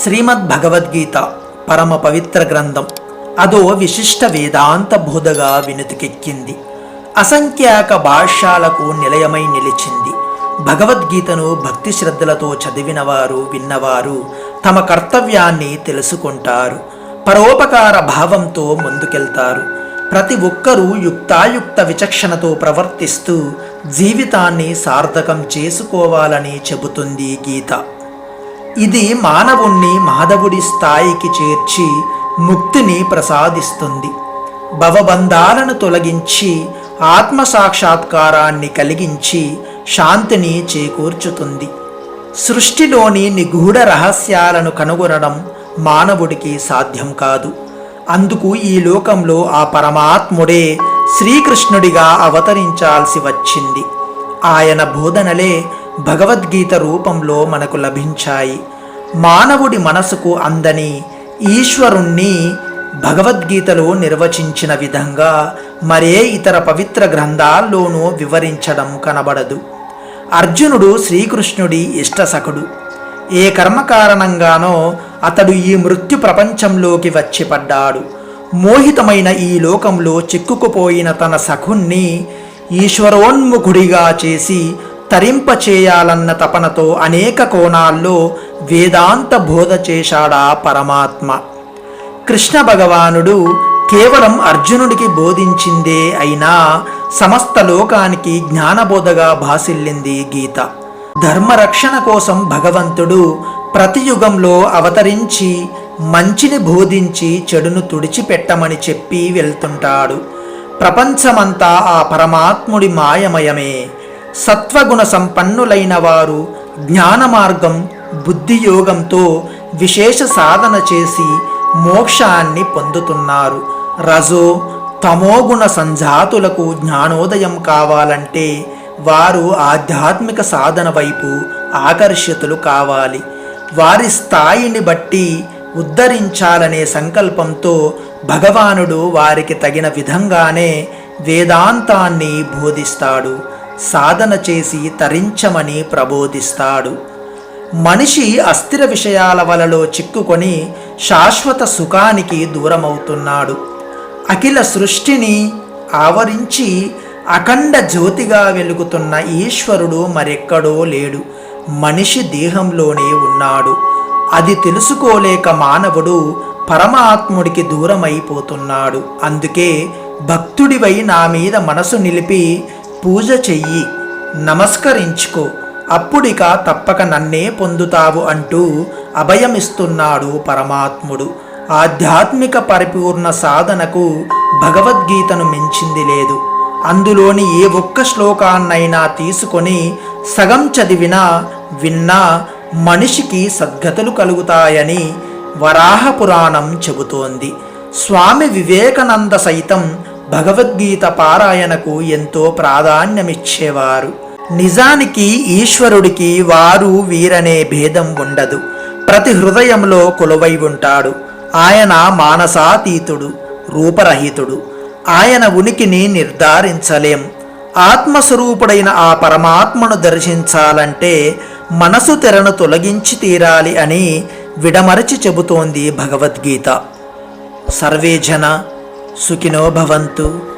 శ్రీమద్ భగవద్గీత పరమ పవిత్ర గ్రంథం. అదో విశిష్ట వేదాంత బోధగా వినుతికెక్కింది. అసంఖ్యాక భాష్యాలకు నిలయమై నిలిచింది. భగవద్గీతను భక్తి శ్రద్ధలతో చదివినవారు విన్నవారు తమ కర్తవ్యాన్ని తెలుసుకుంటారు. పరోపకార భావంతో ముందుకెళ్తారు. ప్రతి ఒక్కరూ యుక్తాయుక్త విచక్షణతో ప్రవర్తిస్తూ జీవితాన్ని సార్థకం చేసుకోవాలని చెబుతుంది గీత. ఇది మానవుణ్ణి మాధవుడి స్థాయికి చేర్చి ముక్తిని ప్రసాదిస్తుంది. భవబంధాలను తొలగించి ఆత్మ సాక్షాత్కారాన్ని కలిగించి శాంతిని చేకూర్చుతుంది. సృష్టిలోని నిగూఢ రహస్యాలను కనుగొనడం మానవుడికి సాధ్యం కాదు. అందుకు ఈ లోకంలో ఆ పరమాత్ముడే శ్రీకృష్ణుడిగా అవతరించాల్సి వచ్చింది. ఆయన బోధనలే భగవద్గీత రూపంలో మనకు లభించాయి. మానవుడి మనసుకు అందని ఈశ్వరుణ్ణి భగవద్గీతలో నిర్వచించిన విధంగా మరే ఇతర పవిత్ర గ్రంథాల్లోనూ వివరించడం కనబడదు. అర్జునుడు శ్రీకృష్ణుడి ఇష్టసఖుడు ఏ కర్మ కారణంగానో అతడు ఈ మృత్యు ప్రపంచంలోకి వచ్చి పడ్డాడు. మోహితమైన ఈ లోకంలో చిక్కుకుపోయిన తన సఖుణ్ణి ఈశ్వరోన్ముఖుడిగా చేసి తరింపచేయాలన్న తపనతో అనేక కోణాల్లో వేదాంత బోధ చేశాడా పరమాత్మ. కృష్ణ భగవానుడు కేవలం అర్జునుడికి బోధించిందే అయినా సమస్త లోకానికి జ్ఞానబోధగా భాసిల్లింది గీత. ధర్మరక్షణ కోసం భగవంతుడు ప్రతి యుగంలో అవతరించి మంచిని బోధించి చెడును తుడిచిపెట్టమని చెప్పి వెళ్తుంటాడు. ప్రపంచమంతా ఆ పరమాత్ముడి మాయమయమే. సత్వగుణ సంపన్నులైన వారు జ్ఞాన మార్గం బుద్ధియోగంతో విశేష సాధన చేసి మోక్షాన్ని పొందుతున్నారు. రజో తమోగుణ సంజాతులకు జ్ఞానోదయం కావాలంటే వారు ఆధ్యాత్మిక సాధన వైపు ఆకర్షితులు కావాలి. వారి స్థాయిని బట్టి ఉద్ధరించాలనే సంకల్పంతో భగవానుడు వారికి తగిన విధంగానే వేదాంతాన్ని బోధిస్తాడు. సాధన చేసి తరించమని ప్రబోధిస్తాడు. మనిషి అస్థిర విషయాల వలలో చిక్కుకొని శాశ్వత సుఖానికి దూరమవుతున్నాడు. అఖిల సృష్టిని ఆవరించి అఖండ జ్యోతిగా వెలుగుతున్న ఈశ్వరుడు మరెక్కడో లేడు. మనిషి దేహంలోనే ఉన్నాడు. అది తెలుసుకోలేక మానవుడు పరమాత్ముడికి దూరమైపోతున్నాడు. అందుకే భక్తుడివై నా మీద మనసు నిలిపి పూజ చెయ్యి నమస్కరించుకో. అప్పుడిక తప్పక నన్నే పొందుతావు అంటూ అభయమిస్తున్నాడు పరమాత్ముడు. ఆధ్యాత్మిక పరిపూర్ణ సాధనకు భగవద్గీతను మించింది లేదు. అందులోని ఏ ఒక్క శ్లోకాన్నైనా తీసుకొని సగం చదివినా విన్నా మనిషికి సద్గతులు కలుగుతాయని వరాహ పురాణం చెబుతోంది. స్వామి వివేకానంద సైతం భగవద్గీత పారాయణకు ఎంతో ప్రాధాన్యమిచ్చేవారు. నిజానికి ఈశ్వరుడికి వారు వీరనే భేదం ఉండదు. ప్రతి హృదయంలో కొలువై ఉంటాడు. ఆయన మానసాతీతుడు రూపరహితుడు. ఆయన ఉనికిని నిర్ధారించలేం. ఆత్మస్వరూపుడైన ఆ పరమాత్మను దర్శించాలంటే మనసు తెరను తొలగించి తీరాలి అని విడమరచి చెబుతోంది భగవద్గీత. సర్వేజన సుఖినో భవంతు.